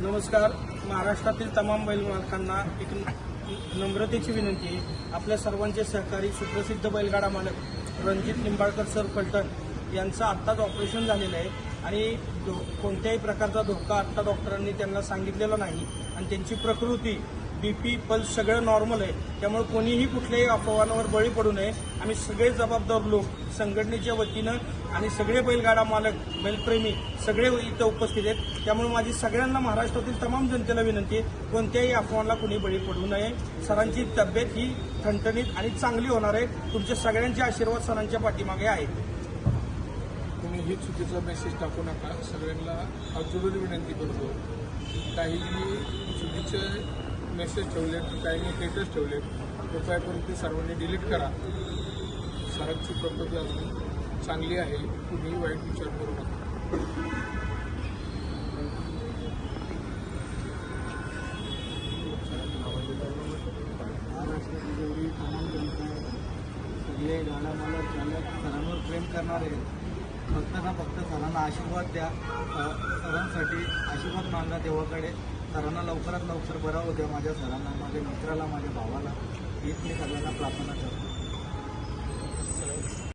नमस्कार. महाराष्ट्रातील तमाम बैल मालकांना एक नम्रतेची विनंती आहे. आपल्या सर्वांचे सहकारी सुप्रसिद्ध बैलगाडा मालक रणजित निंबाळकर सर पलटण यांचं आत्ताच ऑपरेशन झालेलं आहे. आणि धो- कोणत्याही प्रकारचा धोका आत्ता डॉक्टरांनी त्यांना सांगितलेला नाही. आणि त्यांची प्रकृती बी पी पल्स सगळं नॉर्मल आहे. त्यामुळे कोणीही कुठल्याही अफवांवर बळी पडू नये. आम्ही सगळे जबाबदार लोक संघटनेच्या वतीनं आणि सगळे बैलगाडा मालक बैलप्रेमी सगळे इथं उपस्थित आहेत. त्यामुळे माझी सगळ्यांना महाराष्ट्रातील तमाम जनतेला विनंती आहे कोणत्याही अफवांना कोणी बळी पडू नये. सरांची तब्येत ही ठणठणीत आणि चांगली होणार आहे. तुमच्या सगळ्यांचे आशीर्वाद सरांच्या पाठीमागे आहेत. तुम्ही ही चुकीचा मेसेज टाकू नका. सगळ्यांना हात विनंती करतो काही चुकीचे मेसेज ठेवलेत काहींनी स्टेटस ठेवलेत कृपया करून ते सर्वांनी डिलीट करा. सरांची प्रकृती अजून चांगली आहे. कुणीही वाईट विचार करू नका. महाराष्ट्राची जेवढी तमाम जनता आहे सगळे गाडा मला चालक सरांवर प्रेम करणारे. आहे फक्त ना फक्त सरांना आशीर्वाद द्या. सरांसाठी आशीर्वाद मागा देवाकडे. सरांना लवकरात लवकर बरा द्या माझ्या सरांना माझ्या मित्राला माझ्या भावाला. हीच मी सगळ्यांना प्रार्थना करतो.